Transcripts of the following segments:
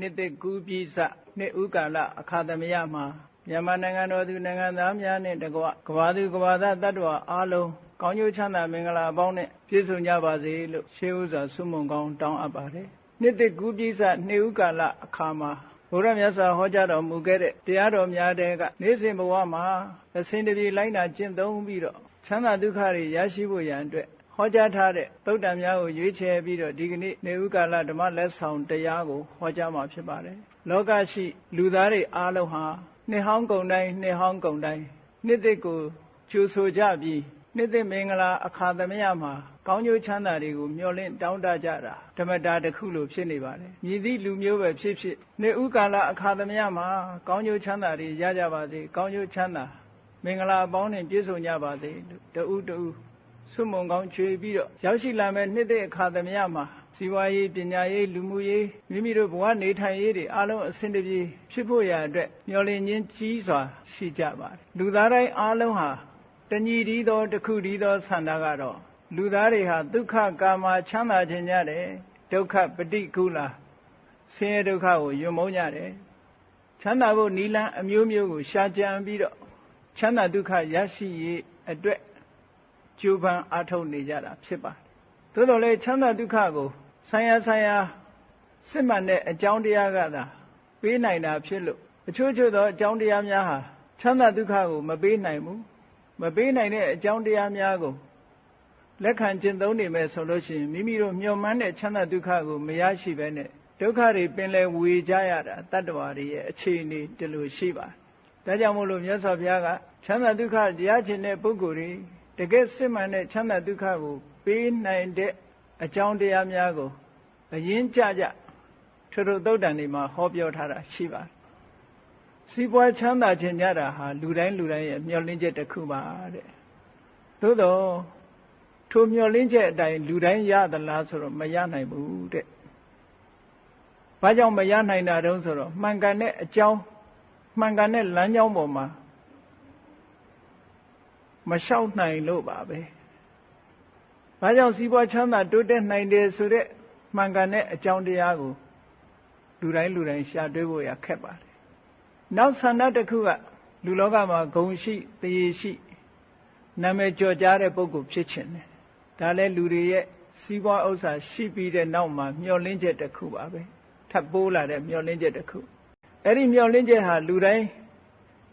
နှစ်သက်ကူးပြီးစနှစ်ဥကာလအခါသမယမှာမြန်မာနိုင်ငံတော်သူနိုင်ငံသားများနဲ့တကွကဘာသူကဘာသားတ attva အားလုံးကောင်းကျိုးချမ်းသာမင်္ဂလာအပေါင်းနဲ့ပြည့်စုံကြပါစေလို့ရှေးဥစွာဆုမွန်ကောင်းတောင်းအပ်ပါတယ်နှစ်သက်ကူးပြီးစနှစ်ဥကာလအခါမှာဘုရားမြတ်စွာဟောကြားတော်မူခဲ့တဲ့တရားတော်များတဲ့ကနေ့စဉ်ဘဝမှာအစဉ်တပြေလိုက်နာကျင့်သုံးပြီးတော့ချမ်းသာဒုက္ခတွေရရှိဖို့ရန်အတွက် ဟောကြားထားတဲ့သုတ်တံများကိုရွေးချယ်ပြီးတော့ဒီကနေ့နေဥကာလဓမ္မလက်ဆောင်တရားကိုဟောကြားမှာဖြစ်ပါတယ်။လောကရှိလူသားတွေအားလုံးဟာနှစ်ဟောင်းကုန်တိုင်းနှစ်ဟောင်းကုန်တိုင်းနှစ်သက်ကိုကျူဆိုကြပြီးနှစ်သက်မင်္ဂလာအခါသမယမှာကောင်းကျိုးချမ်းသာတွေကိုမျှော်လင့်တောင်းတကြတာဓမ္မတာတစ်ခုလိုဖြစ်နေပါတယ်။မြည်သည့်လူမျိုးပဲဖြစ်ဖြစ်နေဥကာလအခါသမယမှာကောင်းကျိုးချမ်းသာတွေရကြပါစေ။ကောင်းကျိုးချမ်းသာမင်္ဂလာအပေါင်းနဲ့ပြည့်စုံကြပါစေလို့တဦးတ ဦးဆုမွန်ကောင်းချွေပြီးတော့ရောက်ရှိလာမဲ့နှစ်သက်အခါသမယမှာစီဝါရေးပညာရေးလူမှုရေးမိမိတို့ဘဝနေထိုင်ရေးတွေအလုံးအဆင်တပြေဖြစ်ဖို့ရာအတွက်မျှော်လင့်ခြင်းကြီးစွာရှိကြပါတယ်လူသားတိုင်းအလုံးဟာတညီတည်းသောတစ်ခုတည်းသောဆန္ဒကတော့လူသားတွေဟာဒုက္ခကာမချမ်းသာခြင်းကြတယ်ဒုက္ခပฏิကူလာဆင်းရဲဒုက္ခကိုယွံမုန်းကြတယ်ချမ်းသာဖို့နိလန်းအမျိုးမျိုးကိုရှာကြံပြီးတော့ချမ်းသာဒုက္ခရရှိရေးအတွက် ကြိုးပမ်းအားထုတ်နေကြတာဖြစ်ပါတယ်သို့တော်လည်းချမ်းသာဒုက္ခကိုဆံရဆံရစစ်မှန်တဲ့အကြောင်းတရားကသာပေးနိုင်တာဖြစ်လို့အချို့ချို့သောအကြောင်းတရားများဟာချမ်းသာဒုက္ခကို မပေးနိုင်ဘူးမပေးနိုင်တဲ့အကြောင်းတရားများကိုလက်ခံကျင့်သုံးနေမယ်ဆိုလို့ရှိရင်မိမိတို့မျှော်မှန်းတဲ့ချမ်းသာဒုက္ခကိုမရရှိဘဲနဲ့ဒုက္ခတွေပင်လယ်ဝေကြရတာတတ္တဝါတွေရဲ့အခြေအနေဒီလိုရှိပါတယ်ဒါကြောင့်မို့လို့မြတ်စွာဘုရားကချမ်းသာဒုက္ခတရားခြင်းတဲ့ပုဂ္ဂိုလ်တွေ တကယ်စစ်မှန်တဲ့ချမ်းသာဒုက္ခကို ပေးနိုင်တဲ့အကြောင်းတရားများကိုအရင်ကြကြထထုသုတ်တန်တွေမှာဟောပြောထားတာရှိပါတယ်။စီးပွားချမ်းသာခြင်းကြတာဟာလူတိုင်းလူတိုင်းရဲ့မျှော်လင့်ချက်တစ်ခုပါတဲ့။သို့တော့ထိုမျှော်လင့်ချက်အတိုင်းလူတိုင်းရသလားဆိုတော့မရနိုင်ဘူးတဲ့။ဘာကြောင့်မရနိုင်တာတုံးဆိုတော့မှန်ကန်တဲ့အကြောင်းမှန်ကန်တဲ့လမ်းကြောင်းပေါ်မှာ မလျှောက်နိုင်လို့ပါပဲ။ဘာကြောင့်စီးပွားချမ်းသာတိုးတက်နိုင်တယ်ဆိုတဲ့မှန်ကန်တဲ့အကြောင်းတရားကိုလူတိုင်းလူတိုင်းရှာတွေ့ဖို့ရခက်ပါတယ်။နောက်ဆန္ဒတစ်ခုကလူလောကမှာဂုံရှိတရေရှိနာမည်ကျော်ကြားတဲ့ပုဂ္ဂိုလ်ဖြစ်ခြင်းတယ်။ဒါလည်းလူတွေရဲ့စီးပွားဥစ္စာရှိပြီးတဲ့နောက်မှာမျှော်လင့်ချက်တစ်ခုပါပဲ။ထပ်ပိုးလာတဲ့မျှော်လင့်ချက်တစ်ခု။အဲ့ဒီမျှော်လင့်ချက်ဟာလူတိုင်း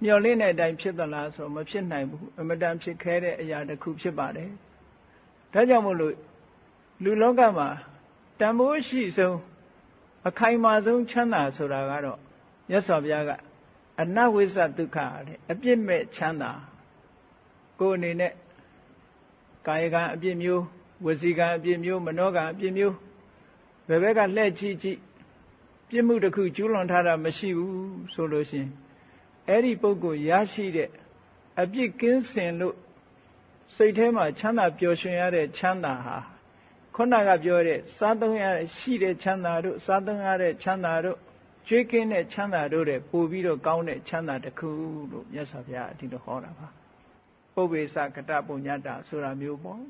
မျှော်လင့်တဲ့အတိုင်းဖြစ်သလားဆိုမဖြစ်နိုင်ဘူးအမတန်ဖြစ်ခဲတဲ့အရာတစ်ခုဖြစ်ပါတယ်ဒါကြောင့်မို့လို့လူလောကမှာတန်ဖိုးရှိဆုံးအခိုင်အမာဆုံးချမ်းသာဆိုတာကတော့မြတ်စွာဘုရားကအနဝိဇ္ဇဒုက္ခတဲ့အပြစ်မဲ့ချမ်းသာကိုယ်အနေနဲ့ကာယကံအပြစ်မျိုးဝစီကံအပြစ်မျိုးမနောကံအပြစ်မျိုးဘယ်ဘက်ကလှည့်ကြည့်ကြည့်ပြစ်မှုတစ်ခုကျူးလွန်ထားတာမရှိဘူးဆိုလို့ရှိရင် အဲ့ဒီပုဂ္ဂိုလ်ရရှိတဲ့အပြစ်ကင်းစင်လို့စိတ်ထဲမှာချမ်းသာပျော်ရွှင်ရတဲ့ချမ်းသာဟာခုနကပြောတဲ့စားသုံးရတဲ့ရှိတဲ့ချမ်းသာတို့စားသုံးရတဲ့ချမ်းသာတို့ကျွေးကင်းတဲ့ချမ်းသာတို့တဲ့ပို့ပြီးတော့ကောင်းတဲ့ချမ်းသာတစ်ခုလို့မြတ်စွာဘုရားအဒီလိုဟောတာပါပုပ္ပေသကတပုညတ္တာဆိုတာမျိုးပေါ့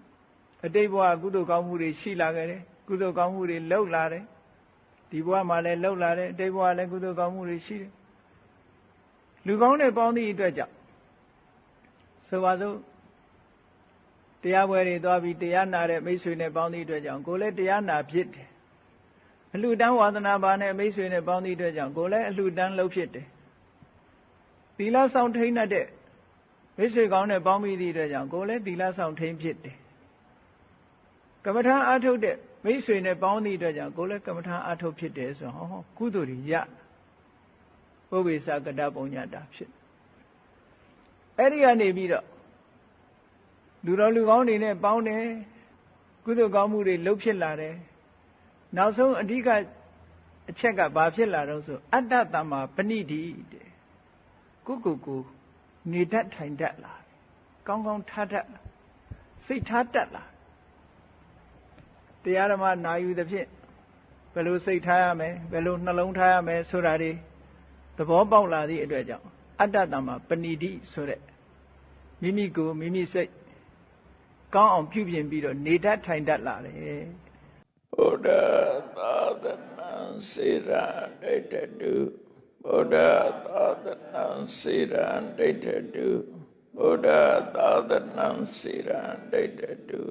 အတိတ်ဘဝကုသိုလ်ကောင်းမှုတွေရှိလာခဲ့တယ်ကုသိုလ်ကောင်းမှုတွေလုပ်လာတယ်ဒီဘဝမှာလည်းလုပ်လာတယ်အတိတ်ဘဝလည်းကုသိုလ်ကောင်းမှုတွေရှိတယ် လူကောင်းတဲ့ပေါင်းသည့်အတွက်ကြောင့်ဆိုပါစို့တရားပွဲတွေသွားပြီးတရားနာတဲ့မိတ်ဆွေနဲ့ပေါင်းသည့်အတွက်ကြောင့်ကိုယ်လည်းတရားနာဖြစ်တယ်အလှတန်းဝါသနာပါနဲ့မိတ်ဆွေနဲ့ပေါင်းသည့်အတွက်ကြောင့်ကိုယ်လည်းအလှတန်းလုပ်ဖြစ်တယ်သီလဆောင်ထိန်းတဲ့မိတ်ဆွေကောင်းနဲ့ပေါင်းပြီးသည့်အတွက်ကြောင့်ကိုယ်လည်းသီလဆောင်ထိန်းဖြစ်တယ်ကမ္မထာအာထုတ်တဲ့မိတ်ဆွေနဲ့ပေါင်းသည့်အတွက်ကြောင့်ကိုယ်လည်းကမ္မထာအာထုတ်ဖြစ်တယ်ဆိုဟောကုသိုလ်တွေရ ပုဗ္ဗေသကတပုံညတာဖြစ်အဲ့ဒီကနေပြီးတော့လူတော်လူကောင်းတွေနဲ့ပေါင်းတယ်ကုသိုလ်ကောင်းမှုတွေလှုပ်ဖြစ်လာတယ်နောက်ဆုံးအဓိကအချက်ကဘာဖြစ်လာတော့ဆိုအတ္တတမ္မာပဏိတိတဲ့ကိုကိုကိုနေတတ်ထိုင်တတ်လာကောင်းကောင်းထားတတ်စိတ်ထားတတ်လာတရားဓမ္မနာယူသဖြင့်ဘယ်လိုစိတ်ထားရမလဲဘယ်လိုနှလုံးထားရမလဲဆိုတာတွေ သဘောပေါက်လာသည့်အတွက်ကြောင့်အတ္တတမ္မာပဏိတိဆိုတဲ့မိမိကိုမိမိစိတ်ကောင်းအောင်ပြုပြင်ပြီးတော့နေတတ်ထိုင်တတ်လာတယ်ဘုရားသာသနာစေရန်ဒိဋ္ဌတုဗုဒ္ဓသာသနာစေရန်ဒိဋ္ဌတုဗုဒ္ဓသာသနာစေရန်ဒိဋ္ဌတု